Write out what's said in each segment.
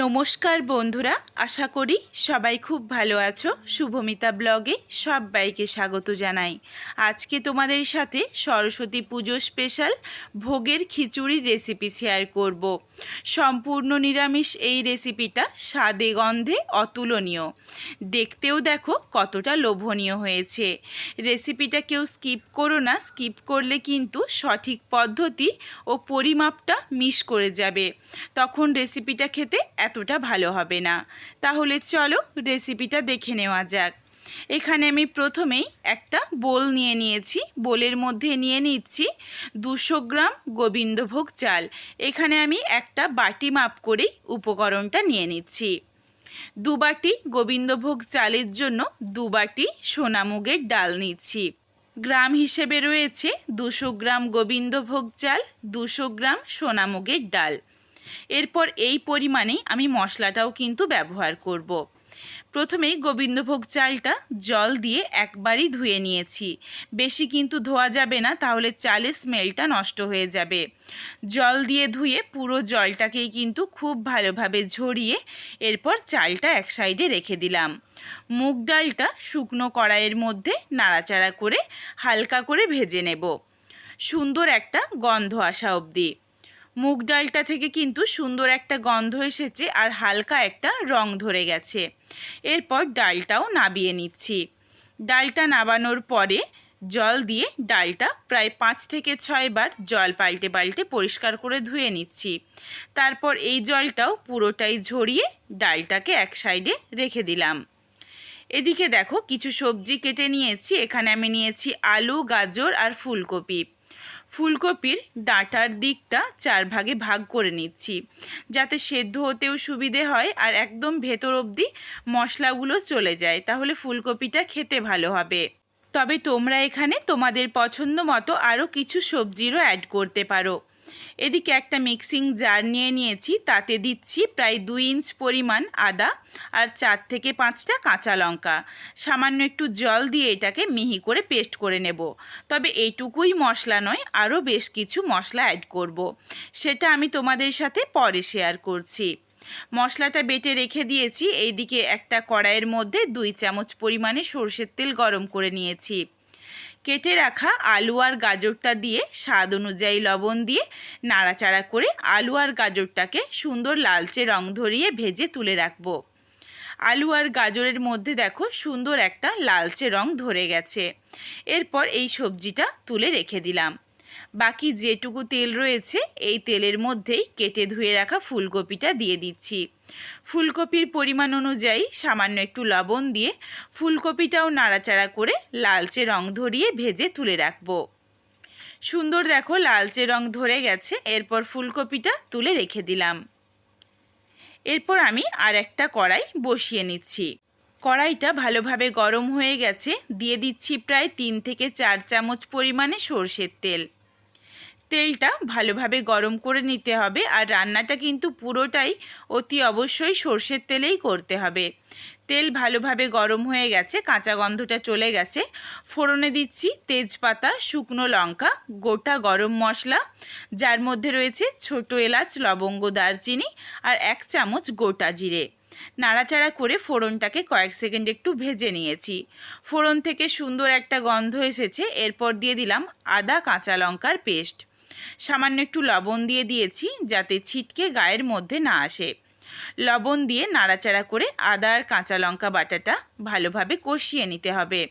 নমস্কার বন্ধুরা, আশা করি সবাই খুব ভালো আছো। শুভমিতা ব্লগে সবাইকে স্বাগত জানাই। আজকে তোমাদের সাথে সরস্বতী পুজো স্পেশাল ভোগের খিচুড়ির রেসিপি শেয়ার করব। সম্পূর্ণ নিরামিষ এই রেসিপিটা স্বাদে গন্ধে অতুলনীয়। দেখতেও দেখো কতটা লোভনীয় হয়েছে। রেসিপিটা কেউ স্কিপ করো না, স্কিপ করলে কিন্তু সঠিক পদ্ধতি ও পরিমাপটা মিস করে যাবে। তখন রেসিপিটা খেতে এতটা ভালো হবে না। তাহলে চলো রেসিপিটা দেখে নেওয়া যাক। এখানে আমি প্রথমেই একটা বোল নিয়ে নিয়েছি। বোলের মধ্যে নিয়ে নিচ্ছি দুশো গ্রাম গোবিন্দভোগ চাল। এখানে আমি একটা বাটি মাপ করেই উপকরণটা নিয়ে নিচ্ছি। দু বাটি গোবিন্দভোগ চালের জন্য দু বাটি সোনামুগের ডাল নিচ্ছি। গ্রাম হিসেবে রয়েছে দুশো গ্রাম গোবিন্দভোগ চাল, দুশো গ্রাম সোনামুগের ডাল। এরপর এই পরিমাণেই আমি মশলাটাও কিন্তু ব্যবহার করব। প্রথমেই গোবিন্দভোগ চালটা জল দিয়ে একবারই ধুয়ে নিয়েছি। বেশি কিন্তু ধোয়া যাবে না, তাহলে চালের স্মেলটা নষ্ট হয়ে যাবে। জল দিয়ে ধুয়ে পুরো জলটাকেই কিন্তু খুব ভালোভাবে ঝরিয়ে এরপর চালটা এক সাইডে রেখে দিলাম। মুগ ডালটা শুকনো কড়াইয়ের মধ্যে নাড়াচাড়া করে হালকা করে ভেজে নেব। সুন্দর একটা গন্ধ আসা অবধি। মুগ ডালটা থেকে কিন্তু সুন্দর একটা গন্ধ এসেছে আর হালকা একটা রং ধরে গেছে। এরপর ডালটাও নাবিয়ে নিচ্ছি। ডালটা নাবানোর পরে জল দিয়ে ডালটা প্রায় পাঁচ থেকে ছয়বার জল পাল্টে পাল্টে পরিষ্কার করে ধুয়ে নিচ্ছি। তারপর এই জলটাও পুরোটাই ঝরিয়ে ডালটাকে এক সাইডে রেখে দিলাম। এদিকে দেখো কিছু সবজি কেটে নিয়েছি। এখানে আমি নিয়েছি আলু, গাজর আর ফুলকপি। ফুলকপির ডাঁটার দিকটা চার ভাগে ভাগ করে নিচ্ছি। যাতে সেদ্ধ হতেও সুবিধে হয় আর একদম ভেতর অবধি মশলাগুলো চলে যায়, তাহলে ফুলকপিটা খেতে ভালো হবে। তবে তোমরা এখানে তোমাদের পছন্দ মতো আরও কিছু সবজিরও অ্যাড করতে পারো। এদিকে একটা মিক্সিং জার নিয়ে নিয়েছি, তাতে দিচ্ছি প্রায় দুই ইঞ্চ পরিমাণ আদা আর চার থেকে পাঁচটা কাঁচা লঙ্কা। সামান্য একটু জল দিয়ে এটাকে মিহি করে পেস্ট করে নেব। তবে এইটুকুই মশলা নয়, আরও বেশ কিছু মশলা অ্যাড করব। সেটা আমি তোমাদের সাথে পরে শেয়ার করছি। মশলাটা বেটে রেখে দিয়েছি, এইদিকে একটা কড়াইয়ের মধ্যে দুই চামচ পরিমাণে সর্ষের তেল গরম করে নিয়েছি। কেটে রাখা আলু আর গাজরটা দিয়ে স্বাদ অনুযায়ী লবণ দিয়ে নাড়াচাড়া করে আলু আর গাজরটাকে সুন্দর লালচে রং ধরিয়ে ভেজে তুলে রাখব। আলু আর গাজরের মধ্যে দেখো সুন্দর একটা লালচে রং ধরে গেছে। এরপর এই সবজিটা তুলে রেখে দিলাম। বাকি যেটুকু তেল রয়েছে, এই তেলের মধ্যেই কেটে ধুয়ে রাখা ফুলকপিটা দিয়ে দিচ্ছি। ফুলকপির পরিমাণ অনুযায়ী সামান্য একটু লবণ দিয়ে ফুলকপিটাও নাড়াচাড়া করে লালচে রং ধরিয়ে ভেজে তুলে রাখব। সুন্দর দেখো লালচে রং ধরে গেছে, এরপর ফুলকপিটা তুলে রেখে দিলাম। এরপর আমি আর একটা কড়াই বসিয়ে নিচ্ছি। কড়াইটা ভালোভাবে গরম হয়ে গেছে, দিয়ে দিচ্ছি প্রায় তিন থেকে চার চামচ পরিমাণে সর্ষের তেল। তেলটা ভালোভাবে গরম করে নিতে হবে আর রান্নাটা কিন্তু পুরোটাই অতি অবশ্যই সর্ষের তেলেই করতে হবে। তেল ভালোভাবে গরম হয়ে গেছে, কাঁচা গন্ধটা চলে গেছে। ফোড়নে দিচ্ছি তেজপাতা, শুকনো লঙ্কা, গোটা গরম মশলা, যার মধ্যে রয়েছে ছোট এলাচ, লবঙ্গ, দারচিনি আর এক চামচ গোটা জিরে। নাড়াচাড়া করে ফোড়নটাকে কয়েক সেকেন্ড একটু ভেজে নিয়েছি। ফোড়ন থেকে সুন্দর একটা গন্ধ এসেছে, এরপর দিয়ে দিলাম আদা, কাঁচা লঙ্কার পেস্ট। সামান্য একটু লবণ দিয়ে দিয়েছি যাতে ছিটকে গায়ের মধ্যে না আসে। লবণ দিয়ে নাড়াচাড়া করে আদা আর কাঁচা লঙ্কা বাটাটা ভালোভাবে কষিয়ে নিতে হবে।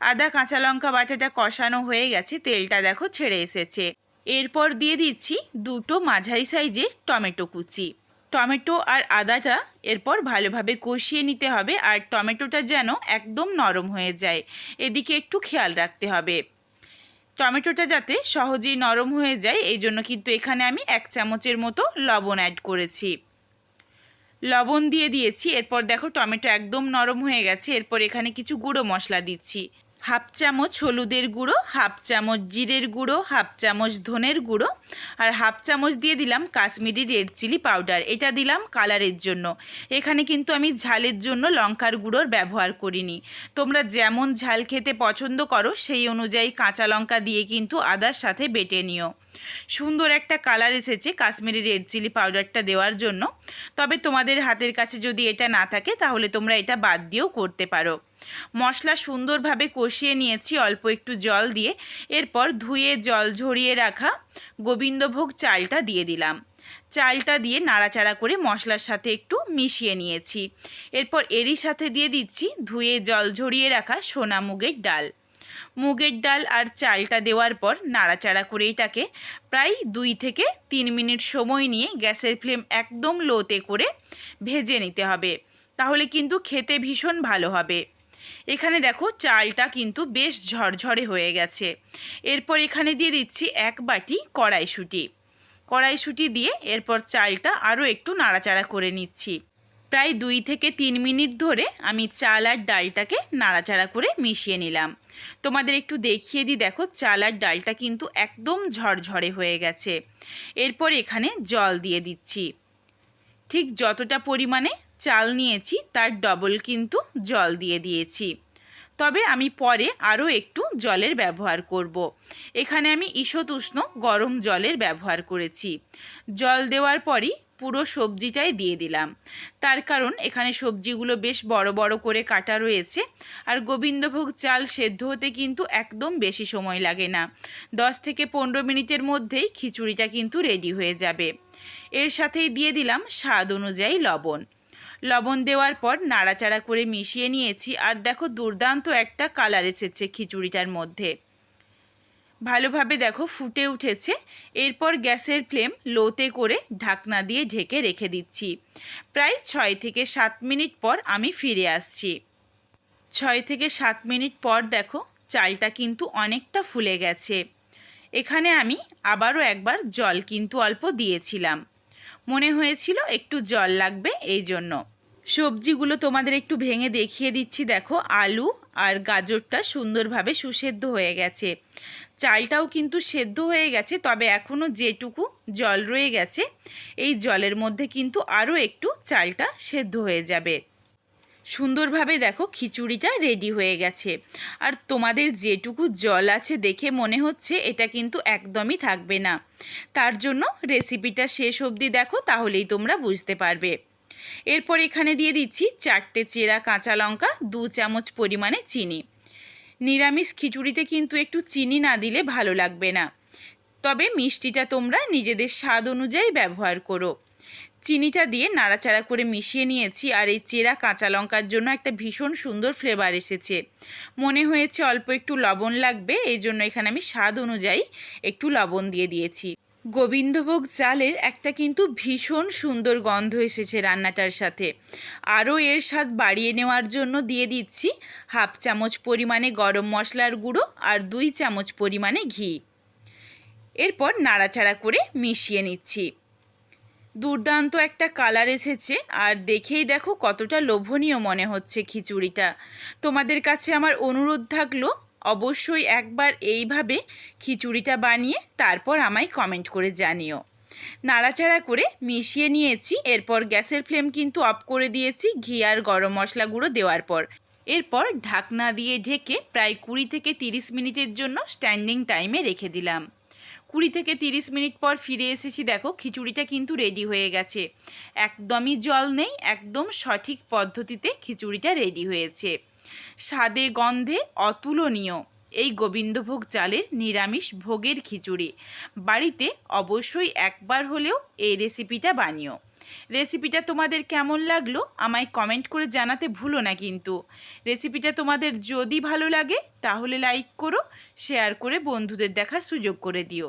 আদা, কাঁচা লঙ্কা বাটাটা কষানো হয়ে গেছে, তেলটা দেখো ছেড়ে এসেছে। এরপর দিয়ে দিচ্ছি দুটো মাঝারি সাইজে টমেটো কুচি। টমেটো আর আদাটা এরপর ভালোভাবে কষিয়ে নিতে হবে আর টমেটোটা যেন একদম নরম হয়ে যায়। এদিকে একটু খেয়াল রাখতে হবে। টমেটোটা যাতে সহজেই নরম হয়ে যায়, এই জন্য কিন্তু এখানে আমি এক চামচের মতো লবণ অ্যাড করেছি। লবণ দিয়ে দিয়েছি, এরপর দেখো টমেটো একদম নরম হয়ে গেছে, এরপর এখানে কিছু গুঁড়ো মশলা দিচ্ছি। হাফ চামচ হলুদের গুঁড়ো, হাফ চামচ জিরের গুঁড়ো, হাফ চামচ ধনের গুঁড়ো আর হাফ চামচ দিয়ে দিলাম কাশ্মীরি রেড চিলি পাউডার। এটা দিলাম কালারের জন্য। এখানে কিন্তু আমি ঝালের জন্য লঙ্কার গুঁড়োর ব্যবহার করিনি। তোমরা যেমন ঝাল খেতে পছন্দ করো, সেই অনুযায়ী কাঁচা লঙ্কা দিয়ে কিন্তু আদার সাথে বেটে নিও। সুন্দর একটা কালার এসেছে কাশ্মীরি রেড চিলি পাউডারটা দেওয়ার জন্য। তবে তোমাদের হাতের কাছে যদি এটা না থাকে, তাহলে তোমরা এটা বাদ দিয়েও করতে পারো। মশলা সুন্দরভাবে কষিয়ে নিয়েছি, অল্প একটু জল দিয়ে। এরপর ধুয়ে, জল ঝরিয়ে রাখা গোবিন্দভোগ চালটা দিয়ে দিলাম। চালটা দিয়ে নাড়াচাড়া করে মশলার সাথে একটু মিশিয়ে নিয়েছি। এরপর এরই সাথে দিয়ে দিচ্ছি ধুয়ে, জল ঝরিয়ে রাখা সোনা মুগের ডাল। মুগের ডাল আর চালটা দেওয়ার পর নাড়াচাড়া করে এটাকে প্রায় দুই থেকে তিন মিনিট সময় নিয়ে গ্যাসের ফ্লেম একদম লোতে করে ভেজে নিতে হবে। তাহলে কিন্তু খেতে ভীষণ ভালো হবে। এখানে দেখো চালটা কিন্তু বেশ ঝরঝরে হয়ে গেছে। এরপর এখানে দিয়ে দিচ্ছি এক বাটি কড়াইশুঁটি। কড়াইশুঁটি দিয়ে এরপর চালটা আরও একটু নাড়াচাড়া করে নিচ্ছি। প্রায় দুই থেকে তিন মিনিট ধরে আমি চাল আর ডালটাকে নাড়াচাড়া করে মিশিয়ে নিলাম। তোমাদের একটু দেখিয়ে দিই, দেখো চাল আর ডালটা কিন্তু একদম ঝরঝরে হয়ে গেছে। এরপর এখানে জল দিয়ে দিচ্ছি। ঠিক যতটা পরিমাণে চাল নিয়েছি, তার ডবল কিন্তু জল দিয়ে দিয়েছি। তবে আমি পরে আরও একটু জলের ব্যবহার করব। এখানে আমি ঈষৎ উষ্ণ গরম জলের ব্যবহার করেছি। জল দেওয়ার পরই পুরো সবজিটাই দিয়ে দিলাম। তার কারণ এখানে সবজিগুলো বেশ বড় বড় করে কাটা রয়েছে। আর গোবিন্দভোগ চাল সেদ্ধ হতে কিন্তু একদম বেশি সময় লাগে না। দশ থেকে পনেরো মিনিটের মধ্যেই খিচুড়িটা কিন্তু রেডি হয়ে যাবে। এর সাথেই দিয়ে দিলাম স্বাদ অনুযায়ী লবণ। লবণ দেওয়ার পর নাড়াচাড়া করে মিশিয়ে নিয়েছি। আর দেখো দুর্দান্ত একটা কালার এসেছে খিচুড়িটার মধ্যে। ভালোভাবে দেখো ফুটে উঠেছে। এরপর গ্যাসের ফ্লেম লোতে করে ঢাকনা দিয়ে ঢেকে রেখে দিচ্ছি। প্রায় ছয় থেকে সাত মিনিট পর আমি ফিরে আসছি। ছয় থেকে সাত মিনিট পর দেখো চালটা কিন্তু অনেকটা ফুলে গেছে। এখানে আমি আবারও একবার জল কিন্তু অল্প দিয়েছিলাম। মনে হয়েছিল একটু জল লাগবে এই জন্য সবজিগুলো তোমাদের একটু ভেঙে দেখিয়ে দিচ্ছি। দেখো আলু আর গাজরটা সুন্দরভাবে সুসেদ্ধ হয়ে গেছে। চালটাও কিন্তু সেদ্ধ হয়ে গেছে, তবে এখনও যেটুকু জল রয়ে গেছে, এই জলের মধ্যে কিন্তু আরও একটু চালটা সেদ্ধ হয়ে যাবে। সুন্দরভাবে দেখো খিচুড়িটা রেডি হয়ে গেছে। আর তোমাদের যেটুকু জল আছে দেখে মনে হচ্ছে এটা কিন্তু একদমই থাকবে না। তার জন্য রেসিপিটা শেষ অবধি দেখো, তাহলেই তোমরা বুঝতে পারবে। এরপর এখানে দিয়ে দিচ্ছি চারটে চেরা কাঁচা লঙ্কা, দু চামচ পরিমাণে চিনি। নিরামিষ খিচুড়িতে কিন্তু একটু চিনি না দিলে ভালো লাগবে না। তবে মিষ্টিটা তোমরা নিজেদের স্বাদ অনুযায়ী ব্যবহার করো। চিনিটা দিয়ে নাড়াচাড়া করে মিশিয়ে নিয়েছি আর এই চেরা কাঁচা লঙ্কার জন্য একটা ভীষণ সুন্দর ফ্লেভার এসেছে। মনে হয়েছে অল্প একটু লবণ লাগবে এই জন্য এখানে আমি স্বাদ অনুযায়ী একটু লবণ দিয়ে দিয়েছি। গোবিন্দভোগ চালের একটা কিন্তু ভীষণ সুন্দর গন্ধ এসেছে রান্নাটার সাথে। আরও এর স্বাদ বাড়িয়ে নেওয়ার জন্য দিয়ে দিচ্ছি হাফ চামচ পরিমাণে গরম মশলার গুঁড়ো আর দুই চামচ পরিমাণে ঘি। এরপর নাড়াচাড়া করে মিশিয়ে নিচ্ছি। দুর্দান্ত একটা কালার এসেছে আর দেখেই দেখো কতটা লোভনীয় মনে হচ্ছে খিচুড়িটা। তোমাদের কাছে আমার অনুরোধ থাকল অবশ্যই একবার এইভাবে খিচুড়িটা বানিয়ে তারপর আমায় কমেন্ট করে জানিও। নাড়াচাড়া করে মিশিয়ে নিয়েছি, এরপর গ্যাসের ফ্লেম কিন্তু অফ করে দিয়েছি, ঘি আর গরম মশলা গুঁড়ো দেওয়ার পর। এরপর ঢাকনা দিয়ে ঢেকে প্রায় কুড়ি থেকে তিরিশ মিনিটের জন্য স্ট্যান্ডিং টাইমে রেখে দিলাম। কুড়ি থেকে তিরিশ মিনিট পর ফিরে এসেছি, দেখো খিচুড়িটা কিন্তু রেডি হয়ে গেছে। একদমই জল নেই, একদম সঠিক পদ্ধতিতে খিচুড়িটা রেডি হয়েছে। স্বাদে গন্ধে অতুলনীয়। এই গোবিন্দভোগ চালের নিরামিষ ভোগের খিচুড়ি। বাড়িতে অবশ্যই একবার হলেও এই রেসিপিটা বানিও। রেসিপিটা তোমাদের কেমন লাগল আমায় কমেন্ট করে জানাতে ভুলো না কিন্তু। রেসিপিটা তোমাদের যদি ভালো লাগে তাহলে লাইক করো, শেয়ার করে বন্ধুদের দেখার সুযোগ করে দিও।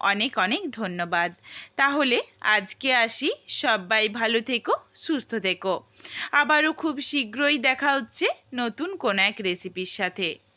অনেক অনেক ধন্যবাদ। তাহলে আজকে আসি। সবাই ভালো থেকো, সুস্থ থেকো। আবারও খুব শীঘ্রই দেখা হচ্ছে নতুন কোনো এক রেসিপির সাথে।